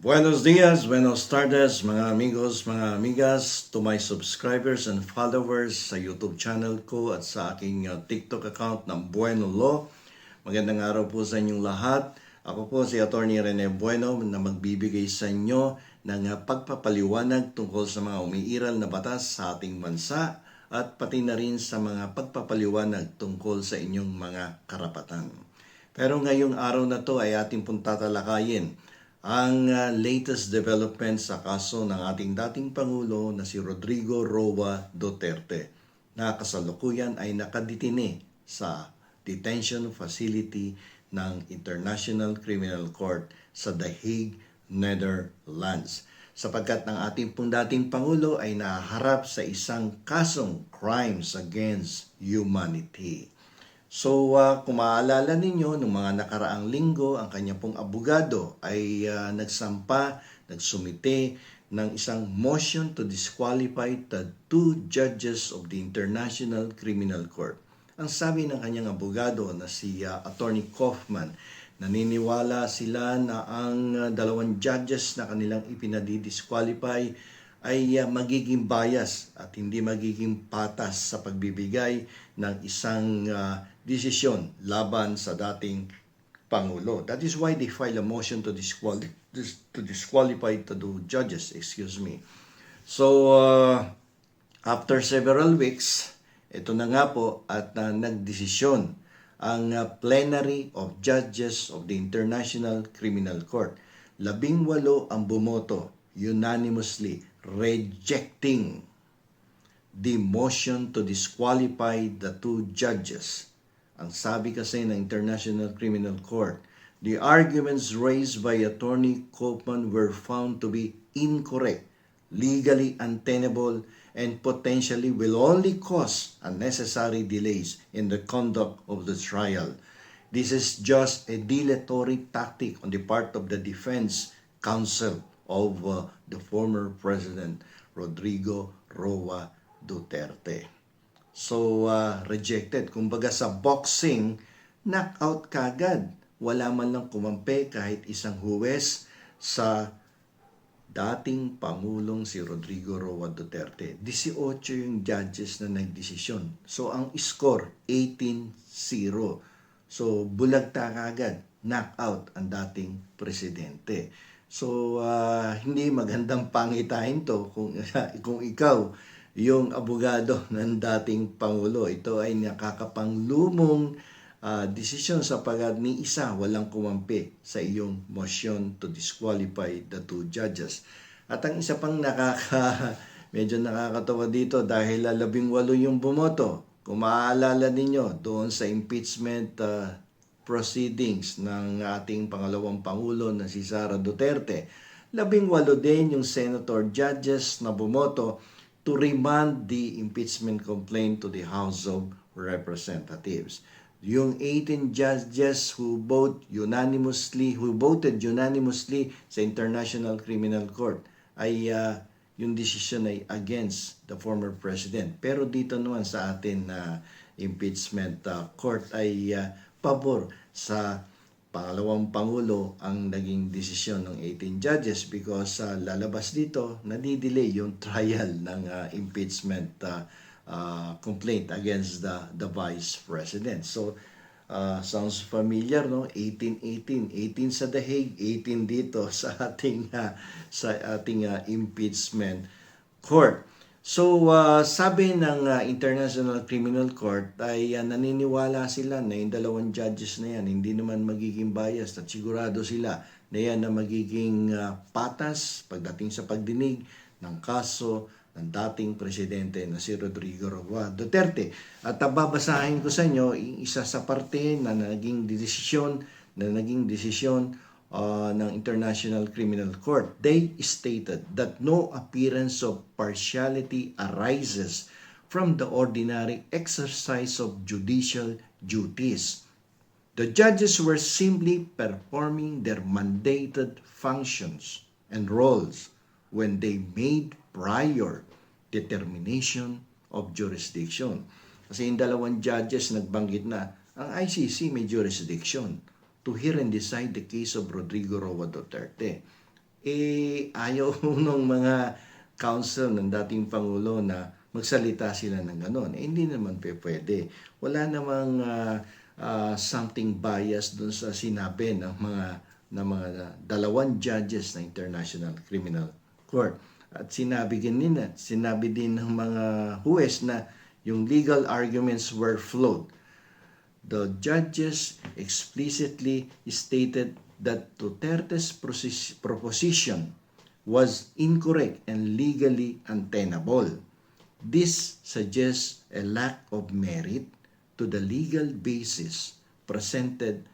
Buenos dias, buenos tardes, mga amigos, mga amigas, to my subscribers and followers sa YouTube channel ko at sa aking uh, TikTok account ng Bueno Law. Magandang araw po sa inyong lahat. Ako po si Attorney Rene Bueno na magbibigay sa inyo ng uh, pagpapaliwanag tungkol sa mga umiiral na batas sa ating bansa at pati na rin sa mga pagpapaliwanag tungkol sa inyong mga karapatan. Pero ngayong araw na to ay ating pong tatalakayin ang uh, latest development sa kaso ng ating dating Pangulo na si Rodrigo Roa Duterte na kasalukuyan ay nakaditine sa detention facility ng International Criminal Court sa The Hague, Netherlands. Sapagkat ng ating pong dating Pangulo ay naharap sa isang kasong crimes against humanity. So, uh, kung maaalala ninyo, nung mga nakaraang linggo, ang kanya pong abogado ay uh, nagsampa, nagsumite ng isang motion to disqualify the two judges of the International Criminal Court. Ang sabi ng kanyang abogado na si uh, Attorney Kaufman, naniniwala sila na ang uh, dalawang judges na kanilang ipinadidisqualify ay uh, magiging bias at hindi magiging patas sa pagbibigay ng isang uh, desisyon laban sa dating Pangulo. That is why they filed a motion to, disqual- to disqualify the two judges, excuse me. So, uh, after several weeks, ito na nga po at uh, nagdesisyon ang uh, plenary of judges of the International Criminal Court. Labing walo ang bumoto unanimously rejecting the motion to disqualify the two judges. Ang sabi kasi ng International Criminal Court, the arguments raised by Attorney Koopman were found to be incorrect, legally untenable, and potentially will only cause unnecessary delays in the conduct of the trial. This is just a dilatory tactic on the part of the defense counsel of uh, the former President Rodrigo Roa Duterte. So, uh, rejected. Kumbaga sa boxing, knockout kagad. Wala man lang kumampi kahit isang huwes sa dating Pangulong si Rodrigo Roa Duterte. 18 yung judges na nagdesisyon. So, ang score, 18-0. So, bulagta kagad. Knockout ang dating presidente. So, uh, hindi magandang pangitain to kung, kung ikaw yung abogado ng dating Pangulo. Ito ay nakakapanglumong uh, desisyon sapagat ni isa walang kumampi sa iyong motion to disqualify the two judges. At ang isa pang nakaka, medyo nakakatawa dito dahil labing walo yung bumoto. Kung maaalala ninyo doon sa impeachment uh, proceedings ng ating pangalawang Pangulo na si Sara Duterte. Labing walo din yung senator judges na bumoto to remand the impeachment complaint to the House of Representatives. Yung 18 judges who vote unanimously, who voted unanimously sa International Criminal Court ay uh, yung decision ay against the former president. Pero dito naman sa atin na uh, impeachment uh, court ay uh, pabor sa pangalawang pangulo ang naging desisyon ng 18 judges because uh, lalabas dito nadidelay yung trial ng uh, impeachment uh, uh, complaint against the the vice president. So uh, sounds familiar no 18 18 18 sa The Hague 18 dito sa ating uh, sa ating uh, impeachment court. So, uh, sabi ng uh, International Criminal Court ay uh, naniniwala sila na yung dalawang judges na yan hindi naman magiging biased at sigurado sila na yan na magiging uh, patas pagdating sa pagdinig ng kaso ng dating presidente na si Rodrigo Roa Duterte. At babasahin ko sa inyo isa sa parte na naging desisyon na naging desisyon uh, ng International Criminal Court, they stated that no appearance of partiality arises from the ordinary exercise of judicial duties. The judges were simply performing their mandated functions and roles when they made prior determination of jurisdiction. Kasi yung dalawang judges nagbanggit na ang ICC may jurisdiction to hear and decide the case of Rodrigo Roa Duterte. eh ayaw ng mga council ng dating Pangulo na magsalita sila ng ganon. Eh, hindi naman pwede. Wala namang ah, ah, something bias dun sa sinabi ng mga ng mga dalawang judges ng International Criminal Court. At sinabi din nila, sinabi din ng mga huwes na yung legal arguments were flawed. The judges explicitly stated that Duterte's proposition was incorrect and legally untenable. This suggests a lack of merit to the legal basis presented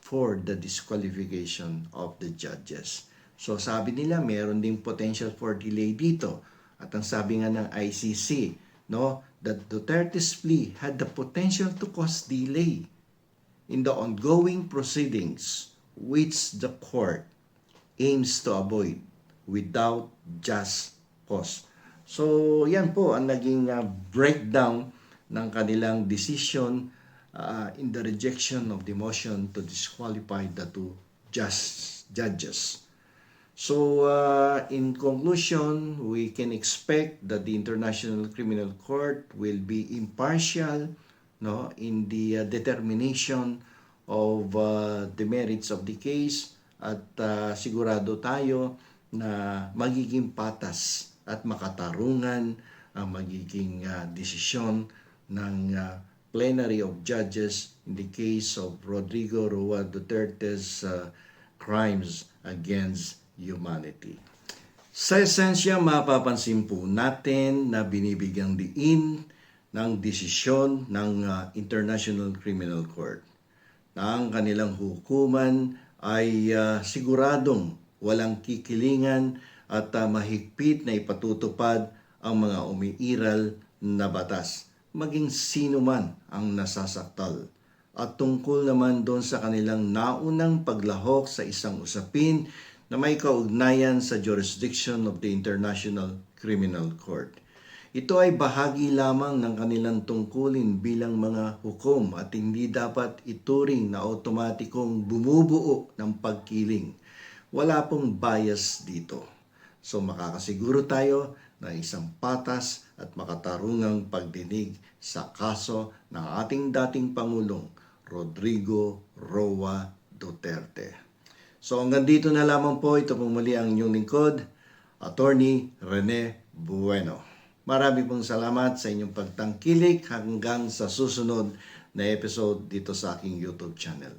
for the disqualification of the judges. So sabi nila meron ding potential for delay dito. At ang sabi nga ng ICC, no, that Duterte's plea had the potential to cause delay in the ongoing proceedings which the court aims to avoid without just cause. So, yan po ang naging uh, breakdown ng kanilang decision uh, in the rejection of the motion to disqualify the two just judges. So, uh, in conclusion, we can expect that the International Criminal Court will be impartial no, in the uh, determination of uh, the merits of the case at uh, sigurado tayo na magiging patas at makatarungan ang magiging uh, desisyon ng uh, plenary of judges in the case of Rodrigo Roa Duterte's uh, crimes against humanity. Sa esensya, mapapansin po natin na binibigyang diin ng desisyon ng uh, International Criminal Court na ang kanilang hukuman ay uh, siguradong walang kikilingan at uh, mahigpit na ipatutupad ang mga umiiral na batas, maging sino man ang nasasaktal. At tungkol naman doon sa kanilang naunang paglahok sa isang usapin na may kaugnayan sa jurisdiction of the International Criminal Court. Ito ay bahagi lamang ng kanilang tungkulin bilang mga hukom at hindi dapat ituring na otomatikong bumubuo ng pagkiling. Wala pong bias dito. So makakasiguro tayo ng isang patas at makatarungang pagdinig sa kaso ng ating dating Pangulong Rodrigo Roa Duterte. So hanggang dito na lamang po, ito pong muli ang inyong lingkod, Attorney Rene Bueno. Marami pong salamat sa inyong pagtangkilik hanggang sa susunod na episode dito sa aking YouTube channel.